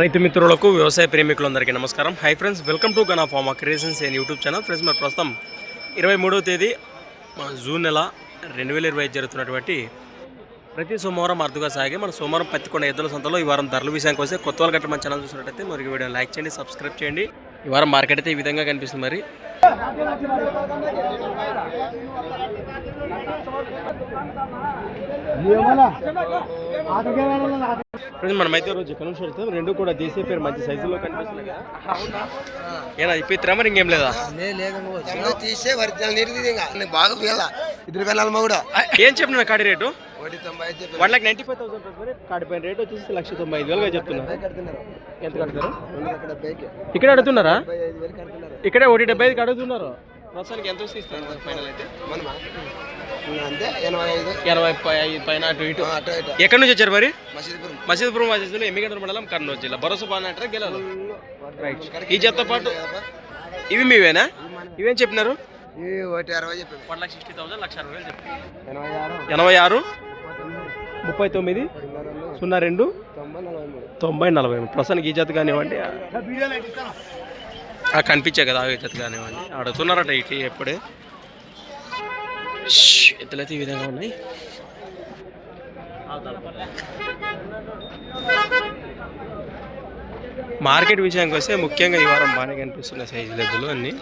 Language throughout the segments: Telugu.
రైతు మిత్రులకు వ్యవసాయ ప్రేమికులందరికీ నమస్కారం. Hi friends welcome to Gana pharma creations and YouTube channel friends మరి ప్రస్తుతం ఇరవై మూడవ తేదీ జూన్ నెల రెండు వేల ఇరవై ఐదు జరుగుతున్నటువంటి ప్రతి సోమవారం అర్థగా సాగే. మన సోమవారం పత్తికొండ ఎద్దుల సంతలో ఈ వారం ధరల విషయానికి వస్తే కొత్త వాళ్ళు గట్ట మన ఛానల్ చూసినట్టయితే మరి వీడియో లైక్ చేయండి సబ్స్క్రైబ్ చేయండి. ఈ వారం మార్కెట్ అయితే ఈ విధంగా కనిపిస్తుంది మరి. మనమైతే రోజు ఇక్కడ నుంచి వెళ్తాం రెండు కూడా దేశీయ పేరు మంచి సైజులో కనిపిస్తున్నాయి ఏనా ఇప్పిత్రా మరి ఇంకేం లేదా? తీసే నీకు బాగా ఇద్దరు పిల్లలమ్మ కూడా ఏం చెప్పిన కాడి రేటు? ఐదు one lakh ninety five thousand కాడిపోయిన rate వచ్చేసి లక్ష తొంభై ఐదు వేలుగా చెప్తున్నారు. ఎంత కడతారు ఇక్కడ అడుగుతున్నారా? ఐదు ఇక్కడే ఒకటి డెబ్బై ఐదుకి అడుగుతున్నారు. ప్రస్తుతానికి ఎంత వస్తే ఇస్తారు? ఫైనల్ అయితే? అంతే. ఎనభై ఐదు. ఎనభై ఐదు పైన అటు ఇటు. అటు ఇటు. ఎక్కడి నుంచి వచ్చారు మరి? మసీదుపురం. మసీద్పురం మసీదులో ఎమ్మిగడ్డ మండలం కర్నూలు జిల్లా. భరోసా బాగా అంటారా? గెలాలి రైట్ ఈ జతతో పాటు ఇవి మీవేనా? ఇవేం చెప్పినారు? ఎనభై ఆరు. ముప్పై తొమ్మిది సున్నా రెండు తొంభై నలభై మూడు. ప్రస్తుతానికి ఈ జత కానివ్వండి ఆ కనిపించే కదా ఆ జత కానివ్వండి. అడుగుతున్నారట ఇటు ఎప్పుడే. ఎత్తులైతే ఈ విధంగా ఉన్నాయి? మార్కెట్ విషయానికి వస్తే ముఖ్యంగా ఈ వారం బాగానే కనిపిస్తున్న సైజు ఎద్దులు అన్ని.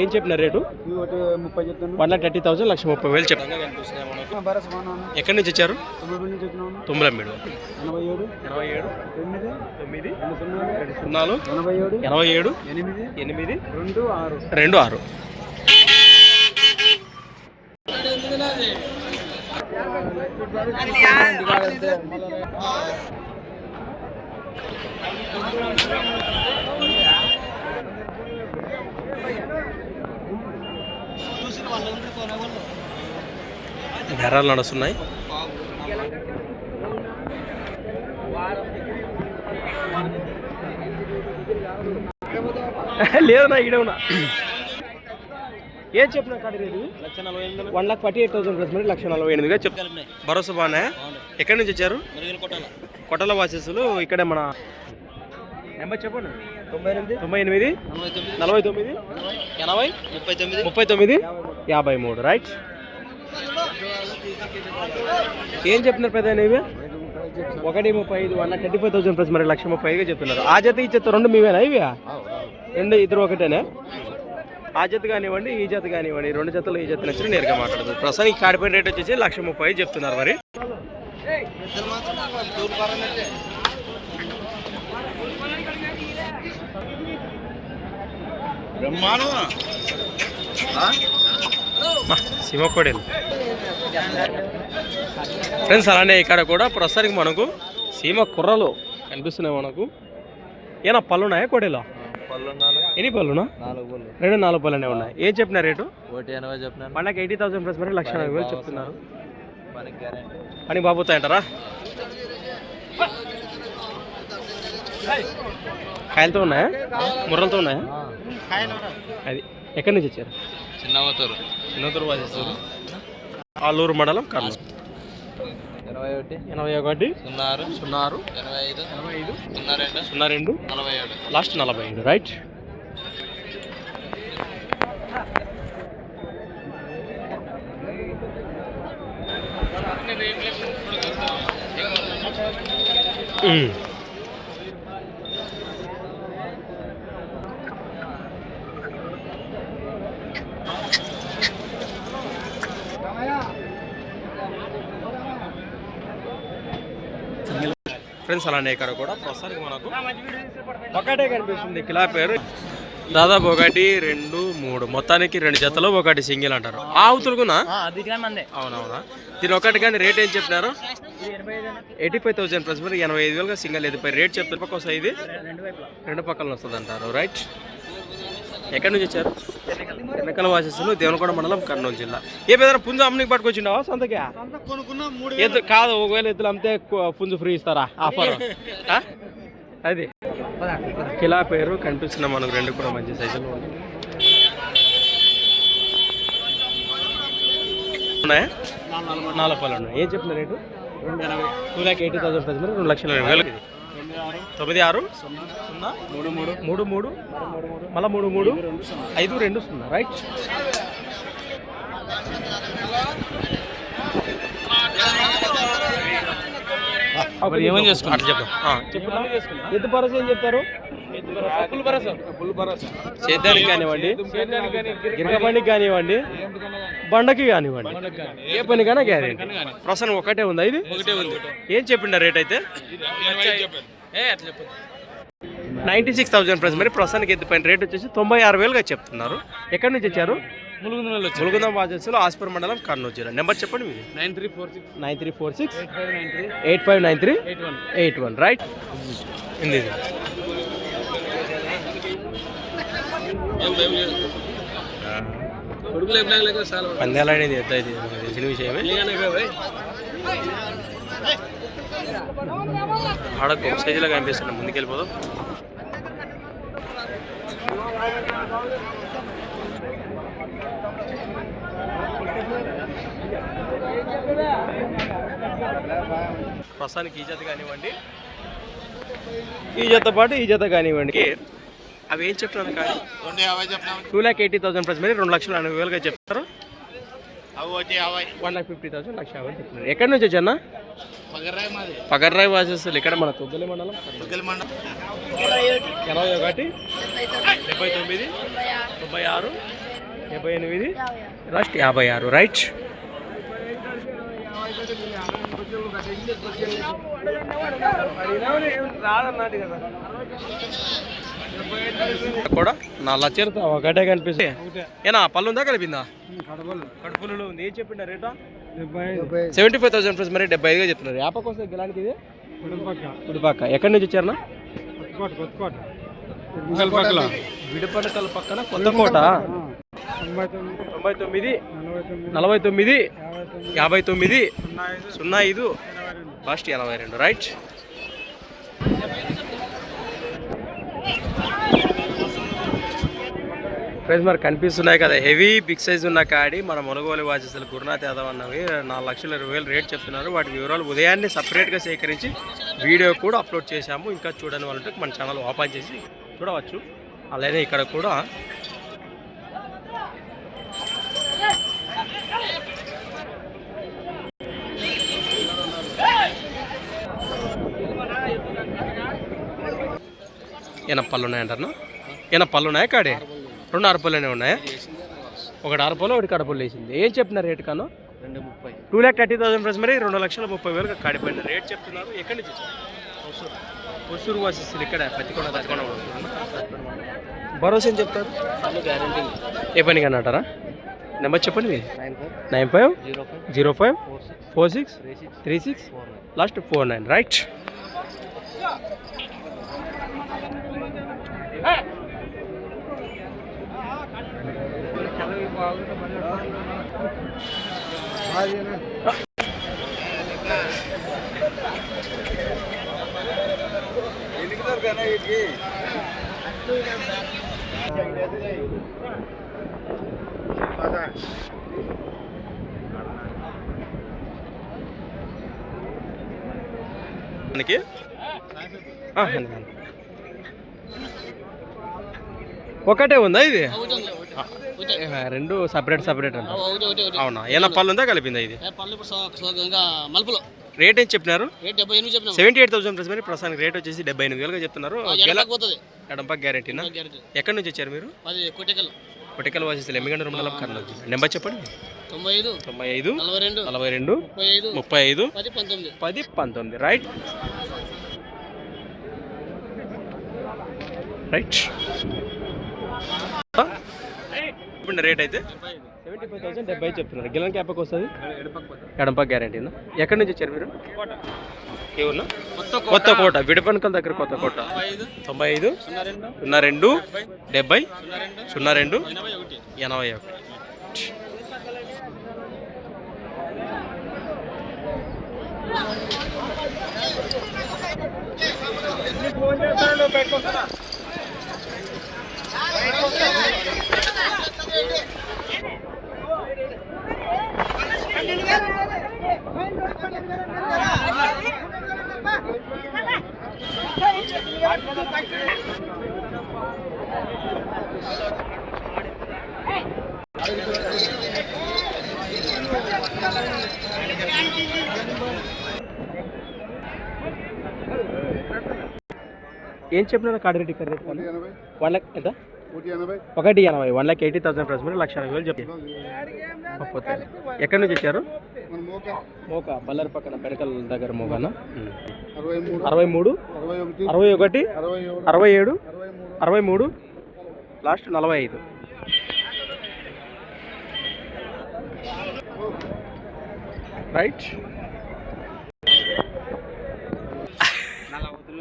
ఏం చెప్పిన rate? One lakh thirty thousand లక్ష ముప్పై వేలు బాగున్నాను ఎక్కడి నుంచి వచ్చారు? తుమ్మలమ్మేడు ఎనభై ఏడు. తొమ్మిది. సున్నాలు. ఎనభై ఏడు. ఎనిమిది. ఎనిమిది. రెండు ఆరు. రెండు ఆరు. బెరాలు నడుస్తున్నాయి. లేదన్నా ఈడే ఉన్నా. ఏం చెప్పిన one lakh forty eight thousand plus మరి లక్ష నలభై ఎనిమిదిగా చెప్తాను భరోసా బాగున్నా ఎక్కడి నుంచి వచ్చారు? కొట్టల వాసేసులు ఇక్కడే మన నెంబర్ చెప్పండి. తొంభై ఎనిమిది? తొంభై ఎనిమిది? నలభై తొమ్మిది? ఎనభై? ముప్పై తొమ్మిది? ముప్పై తొమ్మిది? యాభై మూడు రైట్. ఏం చెప్తున్నారు పెద్ద ఇవి? ఒకటి ముప్పై ఐదు one thirty five thousand plus మరి లక్ష ముప్పై ఐదుగా చెప్తున్నారు. ఆ జత ఈ జత రెండు మీవేనా ఇవి? రెండు ఇద్దరు ఒకటేనా? ఆ జత కానివ్వండి ఈ జత కానివ్వండి రెండు జతలు ఈ జత నచ్చి నేరుగా మాట్లాడదు ప్రస్తుతానికి కాడిపోయిన రేట్ వచ్చేసి లక్ష ముప్పై ఐదు చెప్తున్నారు మరి. మా, సీమకోడేలు ఫ్రెండ్స్ అలానే ఇక్కడ కూడా ప్రస్తుతానికి మనకు సీమ కుర్రలు కనిపిస్తున్నాయి మనకు. ఏనా పళ్ళు ఉన్నాయా కోడేలో ఎన్ని పళ్ళునా? పళ్ళు. రెండు నాలుగు పళ్ళనే ఉన్నాయి. ఏం చెప్పిన రేటు? ఒకటి ఎనభై చెప్పినాను. పండగ ఎయిటీ థౌసండ్ ప్లస్ మరి లక్ష నలభై వేలు చెప్తున్నారు. పని బాబోతాయంటారా కాయలతో ఉన్నాయా? ముర్రలతో ఉన్నాయా? అది. ఎక్కడి నుంచి వచ్చారు? చిన్నవతూరు. చిన్నతూరు వాసేస్తారు ఆలూరు మండలం కర్నూలు. ఇరవై ఒకటి ఎనభై ఒకటి. సున్నా ఆరు సున్నా ఆరు ఎనభై ఐదు. ఎనభై ఐదు. సున్నా రెండు. సున్నా రెండు. నలభై ఏడు. లాస్ట్ నలభై ఐదు. రైట్. మ్మ్. ఫ్రెండ్స్ అలానే ఇక్కడ కూడా ప్రస్తుతానికి మనకు ఒకటే కనిపిస్తుంది. కిలా పేరు. దాదాపు ఒకటి రెండు మూడు. మొత్తానికి రెండు జతలు ఒకటి సింగిల్ అంటారు. ఆ అవుతులుగునా అవునవునా? దీని ఒకటి కానీ రేట్ ఏం చెప్పినారు? ఎయిటీ ఫైవ్ థౌసండ్ ప్లస్ మరి ఎనభై ఐదు వేలుగా సింగిల్. ఇది పై రేట్ చెప్తారు? పక్క ఇది రెండు పక్కల వస్తుంది అంటారు రైట్? ఎక్కడి నుంచి వచ్చారు? వెనకల వాసేస్తులు దేవనకొండ మండలం కర్నూలు జిల్లా. ఏ ఏదైనా పుంజు అమ్మనికి పట్టుకొచ్చిండావా మూడు ఎద్దు కాదు ఒకవేళ ఎద్దులు అమ్మితే పుంజు ఫ్రీ ఇస్తారా? ఆఫర్. అది. కిలా పేరు కనిపిస్తున్న మనకు రెండు కూడా మంచి సైజులో ఉన్నాయి. నాలుగు పళ్ళు ఉన్నాయి. ఏం చెప్పిన rate? Two lakh eighty thousand రెండు లక్షల ఇది తొమ్మిది ఆరు? సున్నా మూడు మూడు మూడు మూడు మళ్ళీ మూడు మూడు ఐదు రెండు సున్నా రైట్. మరి ఏమని చేసుకున్నా అట్లా చెప్తాం చెప్పున్నా ఎత్తు భరోసా ఏం చెప్తారు? సేద్యానికి కానివ్వండి. గిరగబండికి కానివ్వండి. బండకి కానివ్వండి. ఏ పనికైనా గ్యారెంటీ ప్రసన్న ఒకటే ఉందా ఇది? ఒకటే ఉంది. ఏం చెప్పిండ రేట్ అయితే? నైంటీ సిక్స్ థౌసండ్ ప్రైస్ మరి ప్రస్తుతానికి ఎత్తిపోయిన రేట్ వచ్చేసి తొంభై ఆరు వేలుగా చెప్తున్నారు. ఎక్కడి నుంచి వచ్చారు? ములుగుందం వాజెస్లో ఆస్పర్ మండలం కర్నూలు జిల్లా. నెంబర్ చెప్పండి మీది. Nine three four six. Nine three four six. Eight five nine three. Eight five nine three. Eight one. Eight one right ఇది ఎంత ఇది? మనకు తెలిసిన విషయమే. ఆడ గొప్ప సైజులో కనిపిస్తున్నాం ముందుకెళ్ళిపోదాం. ప్రస్తుతానికి ఈ జత కానివ్వండి. ఈ జత పాటు ఈ జత కానివ్వండి. అవి ఏం చెప్తున్నాను కానీ two lakh eighty thousand plus మరి రెండు లక్షల ఎనభై వేలుగా చెప్తారు. వచ్చి వన్ లాక్ ఫిఫ్టీ థౌసండ్ లక్ష యాభై చెప్తున్నారు ఎక్కడి నుంచి వచ్చానా పగర్రాయి మాది. పగర్రాయి వాసేస్తారు ఇక్కడ మన తొగ్గలి మండలం. పగల మండ ఎనభై ఒకటి డెబ్బై తొమ్మిది తొంభై ఆరు డెబ్బై ఎనిమిది లాస్ట్ యాభై ఆరు రైట్? కూడా నా లచ్చరితో ఒకటే కనిపిస్తే ఏనా పళ్ళు ఉందా కలిపిందా? కడుపులలో ఉంది. ఏం చెప్పిండ రేటా? సెవెంటీ ఫైవ్ థౌసండ్ ప్లస్ మరి డెబ్బై ఐదుగా చెప్తున్నారు. యాపకు వస్తే గిలానికి ఇది? గుడిపాక ఎక్కడి నుంచి వచ్చారనా విడపనకల్ పక్కన కొత్తకోట తొంభై తొమ్మిది నలభై తొమ్మిది యాభై తొమ్మిది సున్నా ఐదు లాస్ట్ ఎనభై రెండు రైట్? ఫ్రెండ్స్ మరి కనిపిస్తున్నాయి కదా. హెవీ బిగ్ సైజ్ ఉన్న కాడి. మన మునగోలు వాచేసలు గురునాథ్ యాదవ్ అన్నవి. నాలుగు లక్షల ఇరవై వేలు రేట్ చెప్తున్నారు. వాటి వివరాలు ఉదయాన్నే సపరేట్గా సేకరించి వీడియో కూడా అప్లోడ్ చేశాము. ఇంకా చూడని వాళ్ళంటే మన ఛానల్ ఓపెన్ చేసి చూడవచ్చు. అలానే ఇక్కడ కూడా ఏనా పళ్ళు ఉన్నాయంటారు? ఏనా పళ్ళు ఉన్నాయా కాడే? రెండు అరపళ్ళనే ఉన్నాయా? ఒకటి అరపలు ఒకటి కడపలు వేసింది. ఏం చెప్పిన రేట్ కాను? రెండు ముప్పై. Two lakh thirty thousand price మరి రెండు లక్షల ముప్పై వేలు కాడిపోయిన రేట్ చెప్తున్నారు. ఎక్కడి నుంచి వచ్చారు? హొసూరు వాసిస్తుంది ఇక్కడ పత్తికొండ తత్కొండ భరోసా ఏం చెప్తారు? గ్యారంటీ ఏ పని కానీ అంటారా? నెంబర్ చెప్పండి మీది nine five. Zero five. Four six. Three six. Last four nine. Right. మనకి ఆ, ఉంది, ఉంది. ఒకటే ఉందా ఇది ఆ, రెండు సపరేట్ సపరేట్ అవునా? ఏమన్నా పళ్ళు ఉందా కలిపిందా ఇది? పళ్ళు ఇప్పుడు మలుపులో. రేట్ ఏం చెప్పినారు? సెవెంటీ ఎయిట్ థౌసండ్ ప్లస్ మరి ప్రస్తుతానికి రేట్ వచ్చేసి డెబ్బై ఎనిమిది వేలుగా చెప్తున్నారు. ఎడపకు ఎడంపాక్ గ్యారెంటీనా గ్యారెంటీ ఎక్కడి నుంచి వచ్చారు మీరు? కొటికల్ వాసిస్తులు ఎమ్మిగండ మండలం కర్నూలు నెంబర్ చెప్పండి. తొంభై ఐదు. తొంభై ఐదు నలభై రెండు. నలభై రెండు ముప్పై ఐదు. పది పంతొమ్మిది. రైట్ రైట్ ఇప్పుడు రేట్ అయితే. సెవెంటీ ఫైవ్ థౌసండ్ డెబ్బై చెప్తున్నారు. గిలన్ క్యాప్కి వస్తుంది? ఎడంపా గ్యారంటీనా ఎక్కడి నుంచి వచ్చారు మీరు? ఏ ఊర్లో? కొత్త కోట. విడపనకల్ దగ్గర కొత్త కోట. తొంభై ఐదు. సున్నా రెండు. డెబ్బై. సున్నా రెండు. ఎనభై ఒకటి. ఎనభై ఒకటి. ఏం చెప్పినారు కాడి రేట్ ఇక్కడ రేట్? వన్ ఎంత? ఒకటి ఎనభై. One lakh eighty thousand price మీరు లక్ష అరవై వేలు చెప్పి. ఎక్కడి నుంచి వచ్చారు మోక. బల్లరి పక్కన పెరకల్ దగ్గర మోకాన? అరవై మూడు. అరవై ఒకటి. అరవై ఏడు. అరవై మూడు. లాస్ట్ నలభై ఐదు. రైట్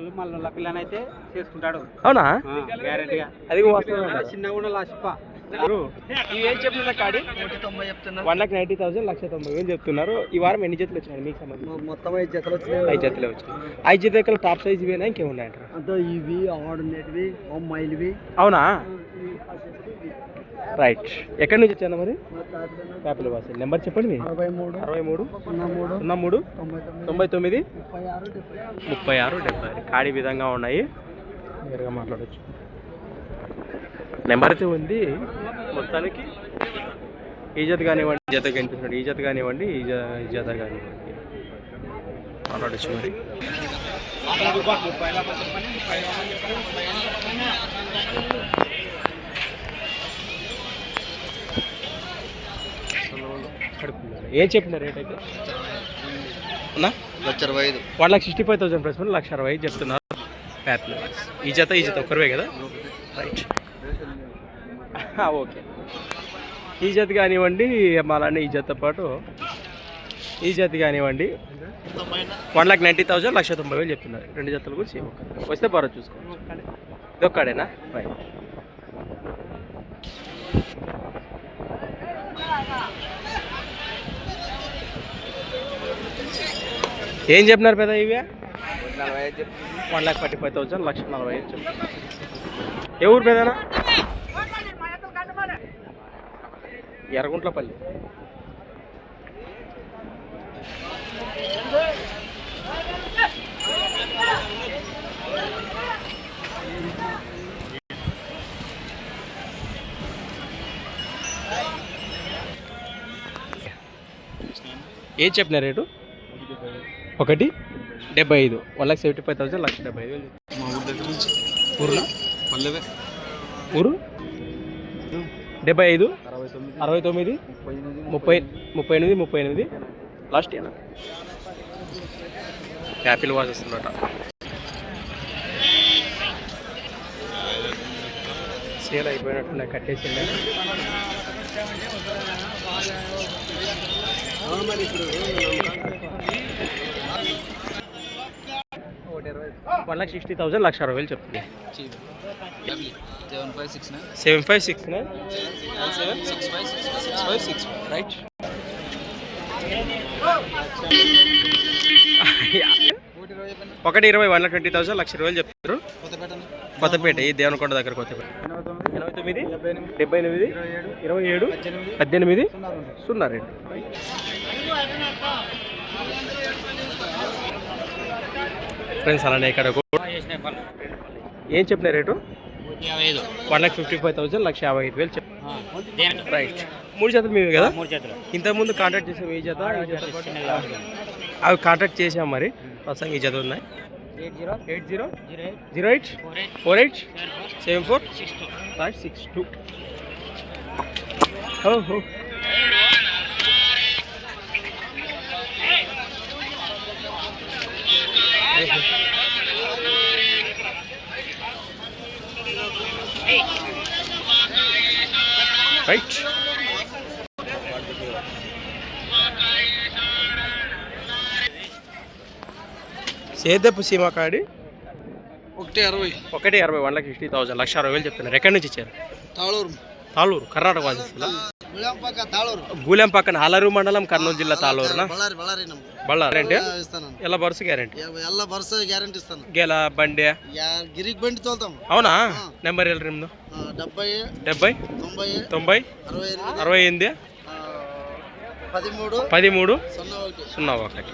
మళ్ళీ పిల్లనైతే చేసుకుంటాడు. అవునా? గ్యారెంటీగా అది చిన్న కూడా ఏం కాడి చెప్తున్నా వన్ లాక్ థౌసండ్ లక్ష తొంభై వేలు చెప్తున్నారు. ఈ వారం ఎన్ని జతలు వచ్చినాయి మీకు సంబంధించి? మొత్తం ఐదు జతలు వచ్చినాయి. ఐదు జతలే వచ్చినాయి. ఐదు జతలు టాప్ సైజ్ ఇవేనా? ఇంకేమున్నాయంటారు? అంతా ఇవి ఆడునేటివి అమ్మాయిలవి అవునా? రైట్ ఎక్కడి నుంచి వచ్చాను మరి? పేపర్ వాసి నెంబర్ చెప్పండి అరవై మూడు అరవై మూడు సున్నా మూడు తొంభై తొమ్మిది ముప్పై ఆరు డెబ్బై. ముప్పై కాడి విధంగా ఉన్నాయి. నేరుగా మాట్లాడచ్చు. నెంబర్ అయితే ఉంది. మొత్తానికి ఈ జత కానివ్వండి ఈ జత కనిపిస్తున్నాడు ఈ జత కానివ్వండి ఈ జ ఈ జత కానివ్వండి మాట్లాడచ్చు మరి కడుపున్నారు. ఏం చెప్పిన రేట్ అయితే? లక్ష అరవై ఐదు. One lakh sixty five thousand price లక్ష అరవై ఐదు చెప్తున్నారు. ప్యాప్లు ఈ జత ఈ జత ఒక్కరివే కదా? Right okay. ఈ జత కానివ్వండి మళ్ళీ ఈ జత పాటు. ఈ జత కానివ్వండి వన్ లాక్ నైంటీ థౌసండ్ లక్ష తొంభై వేలు చెప్తున్నారు. రెండు జతలు కూడా సేమ్ వస్తే బాగా చూసుకోవచ్చు. ఇది ఒక్కడేనా? రైట్ ఏం చెప్పినారు పెద్ద ఇవే? One lakh forty five thousand లక్ష నలభై ఐదు ఏ ఊరు పెదనా ఎర్రగుంట్లపల్లి. ఏం చెప్పిన రేటు? ఒకటి? డెబ్బై ఐదు. One lakh seventy five thousand లక్ష డెబ్బై ఐదు మా ఊరి దగ్గర నుంచి ఊరులో? పల్లెవే? ఊరు? డెబ్బై ఐదు? అరవై తొమ్మిది. అరవై తొమ్మిది? ముప్పై ముప్పై ఎనిమిది ముప్పై ఎనిమిది? లాస్ట్ ఏనా యాపిల్ వాచ్ వస్తుందట. సేల్ అయిపోయినట్టు నాకు కట్టేసింది వన్ లాక్ సిక్స్టీ థౌసండ్ లక్ష అరవై వేలు చెప్తుంది. Seven five six nine seven five six nine seven six five six five six right. ఒకటి ఇరవై వన్ లాక్ ట్వంటీ థౌసండ్ లక్ష ఇరవై వేలు చెప్తారు కొత్తపేట కొత్తపేట ఈ దేవనకొండ దగ్గర కొత్తపేట. ఎనభై తొమ్మిది డెబ్బై ఎనిమిది ఇరవై ఏడు ఇరవై ఏడు పద్దెనిమిది సున్నా రెండు. ఫ్రెండ్స్ అలానే ఇక్కడ కూడా ఏం చెప్పిన rate? One lakh fifty five thousand లక్ష యాభై ఐదు వేలు చెప్పి రైట్. మూడు జతలు మీవే కదా? మూడు చేతులు. ఇంతకుముందు కాంటాక్ట్ చేసాం జత పాటు. అవి కాంటాక్ట్ చేసాం మరి. ప్రస్తుతం ఈ జత ఉన్నాయి. Eight zero? Eight zero? Eight. Four eight. Seven four. Six two. Five six two. ఓహో రైట్ సేదపు సీమ కాడి? ఒకటి అరవై. ఒకటి అరవై వన్ లాక్ సిక్స్టీ థౌసండ్ లక్ష అరవై వేలు చెప్తున్నారు. ఎక్కడి నుంచి ఇచ్చారు? తాళూరు. తాళూరు కర్ణాటక తాళూరు. గూలెం పక్కన అలరు మండలం కర్నూలు జిల్లా తాళూరునా? బళ్ళారి అంటే ఎలా బరుస గ్యారంటీ ఎలా బరుస గ్యారంటీ ఇస్తాను. గేల బండి? గిరికి బండి తోలుతాం. అవునా? నెంబర్ ఎలా నిమ్దు డెబ్బై డెబ్బై? తొంభై తొంభై? అరవై ఎనిమిది. పదిమూడు. పదిమూడు? సున్నా ఒకటి. సున్నా ఒకటి.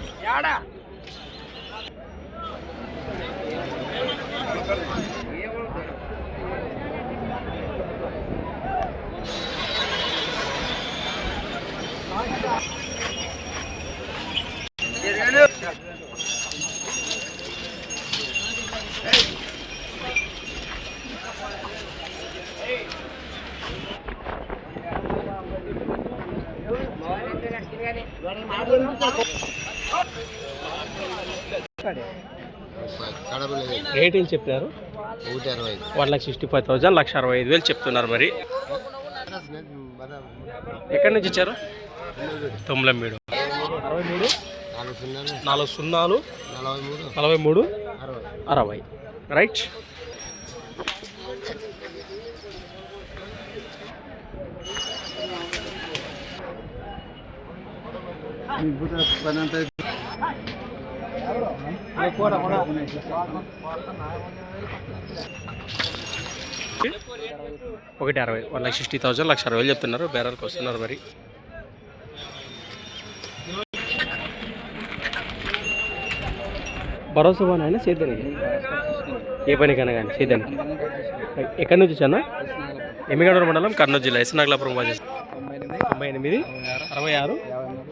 రేట్ ఏం చెప్పినారు? అరవై one lakh sixty five thousand లక్ష అరవై ఐదు వేలు చెప్తున్నారు మరి. ఎక్కడి నుంచి ఇచ్చారు తొమ్మిది అరవై మూడు నాలుగు సున్నాలు నలభై మూడు నలభై మూడు అరవై అరవై. రైట్. ఒకటి అరవై వన్ లాక్ సిక్స్టీ థౌసండ్ లక్ష అరవై చెప్తున్నారు బేరాలకు వస్తున్నారు మరి. భరోసా పని అయినా సేద్యానికి ఏ పనికైనా కానీ సేద్యానికి ఎక్కడి నుంచి వచ్చానా ఎమ్మిగడూరు మండలం కర్నూలు జిల్లా ఎస్నాగలాపురం వాజెస్ తొంభై ఎనిమిది అరవై ఆరు.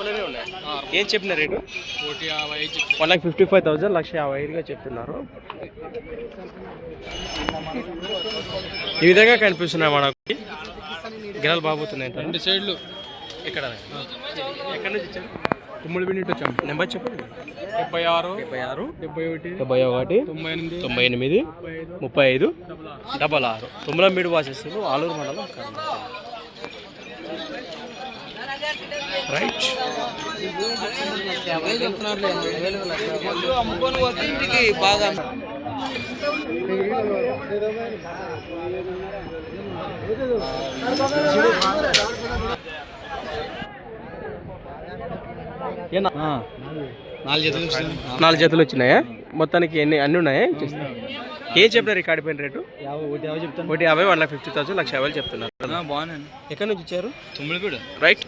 అర్పలనే ఉన్నాయి. ఏం చెప్పిన rate? One lakh fifty five thousand లక్ష యాభై ఐదుగా చెప్తున్నారు. ఈ విధంగా కనిపిస్తున్నాయి మనకి. గిరాలు బాగుతున్నాయి రెండు సైడ్లు. ఎక్కడ? ఎక్కడి నుంచి వచ్చారు తుమ్మిడి పిండి వచ్చాం. నెంబర్ చెప్పండి. డెబ్బై ఆరు. డెబ్బై ఆరు. డెబ్బై ఒకటి. డెబ్బై ఒకటి. తొంభై ఎనిమిది. తొంభై ఎనిమిది. ముప్పై ఐదు. డబల్ ఆరు. తొమ్మిది వాసేస్తారు ఆలూరు మండలం బాగా నాలుగు జతలు వచ్చినాయా? మొత్తానికి ఎన్ని అన్ని ఉన్నాయా. ఏం చెప్పినారు ఈ కాడిపోయిన రేటు? ఒకటి యాభై వన్ లాక్ ఫిఫ్టీ థౌసండ్ లక్ష యాభై చెప్తున్నారు. బాగున్నాను ఎక్కడి నుంచి ఇచ్చారు? రైట్.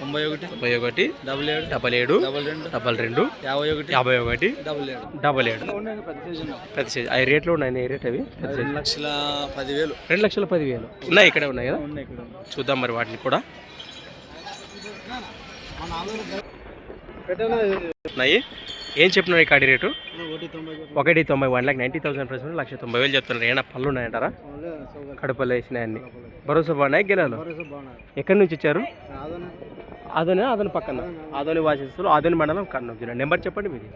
తొంభై ఒకటి డెబ్బై ఒకటి డబుల్ ఏడు డబల్ ఏడు డబుల్ రెండు డబల్ రెండు యాభై ఒకటి యాభై ఒకటి డబుల్ ఏడు. డబల్ ఏడు. సైజు అవి రేట్లు ఉన్నాయి ఏ రేట్ అవి? రెండు లక్షల పదివేలు. రెండు లక్షల పదివేలు. ఉన్నాయి ఇక్కడే ఉన్నాయి కదా? ఇక్కడ చూద్దాం మరి వాటిని కూడా. ఉన్నాయి. ఏం చెప్తున్నారు ఈ కాడి రేటు? ఒకటి తొంభై తొంభై one lakh ninety thousand price లక్ష తొంభై వేలు చెప్తున్నారు. ఏమైనా పళ్ళు ఉన్నాయంటారా? కడుపులో వేసినాయన్ని భరోసా బాగున్నాయి? గిరాలు ఎక్కడి నుంచి ఇచ్చారు? ఆదోని ఆదోని పక్కన. ఆదోని వాసిస్తులు ఆదోని మండలం కర్నూలు జిల్లా. నెంబర్ చెప్పండి మీది.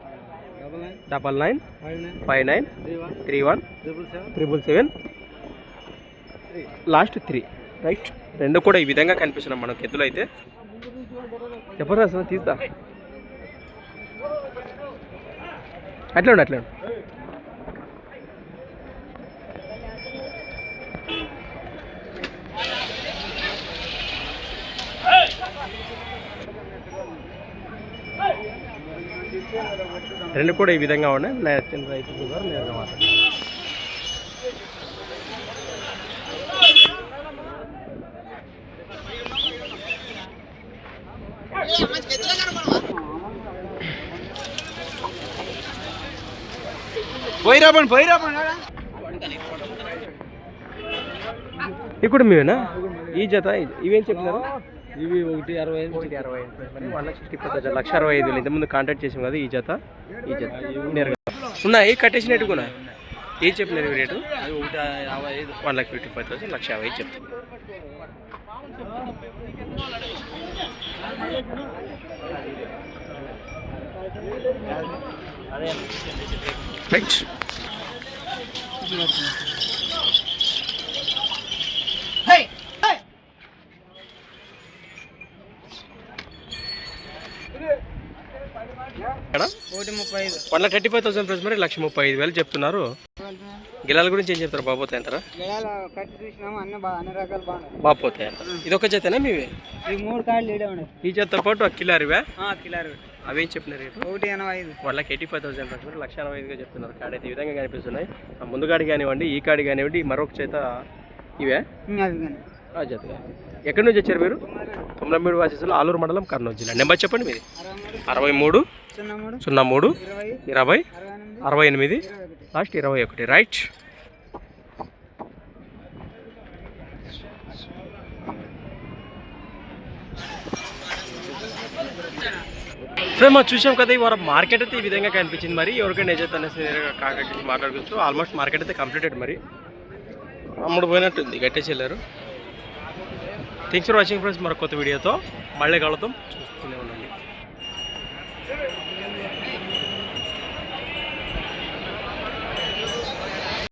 Double nine. Five nine. Three one. Triple seven last three right రెండు కూడా ఈ విధంగా కనిపిస్తున్నాం మనకు ఎద్దులు అయితే. చెప్పరా అసలు తీస్తా. అట్లా ఉండు అట్లా ఉండు. రెండు కూడా ఈ విధంగా ఉన్నాయి. నచ్చిన రైతు కూడా నేరుగా పోయిరాపండి ఇప్పుడు మీవేనా? ఈ జత ఇవేం చెప్తున్నారు ఇవి ఒకటి అరవై ఐదు ఒకటి అరవై ఐదు. మరి one lakh sixty five thousand లక్ష అరవై ఐదు ఇంతకుముందు కాంటాక్ట్ చేసాం కదా ఈ జత? ఈ జత. నేరుగా. ఉన్నాయి. కట్టేసినట్టు కూడా ఏం చెప్పినారు ఇవి రేటు? ఒకటి యాభై ఐదు. One lakh fifty five thousand లక్ష యాభై చెప్తాను రైట్ ఒకటి ముప్పై ఐదు one lakh thirty five thousand price మరి లక్ష ముప్పై ఐదు వేలు చెప్తున్నారు. గిలాల గురించి ఏం చెప్తారు బాబోతాయి అంటారా? బాపోతాయి అంటారు? ఇది ఒక జతనా మీవి? ఈ జతతో పాటు ఒక కిలారివా? కిలారు అవేం చెప్పినారు రేటు? ఒకటి ఎనభై ఐదు. One lakh eighty five thousand price మరి లక్ష ఎనభై ఐదుగా చెప్తున్నారు. కాడి అయితే ఈ విధంగా కనిపిస్తున్నాయి. ఆ ముందు కాడి కానివ్వండి ఈ కాడి కానివ్వండి మరొక చేత ఇవే? ఆ జతగా ఎక్కడి నుంచి వచ్చారు మీరు? తొమ్మిది వాసేసులు ఆలూరు మండలం కర్నూలు జిల్లా. నెంబర్ చెప్పండి మీది. అరవై మూడు. సున్నా మూడు ఇరవై అరవై ఎనిమిది లాస్ట్ ఇరవై ఒకటి. రైట్ ఫ్రెండ్ మనం చూసాం కదా ఈ మార్కెట్ అయితే ఈ విధంగా కనిపించింది. మరి ఎవరికైనా నిజత అనేసి కాకట్టి మాట్లాడుకోవచ్చు. ఆల్మోస్ట్ మార్కెట్ అయితే కంప్లీటెడ్ మరి. అమ్ముడు పోయినట్టుంది గట్టేసి వెళ్ళారు థ్యాంక్స్ ఫర్ వాచింగ్ ఫ్రెండ్స్ మరొక కొత్త వీడియోతో మళ్ళీ కలుద్దాం. చూస్తూనే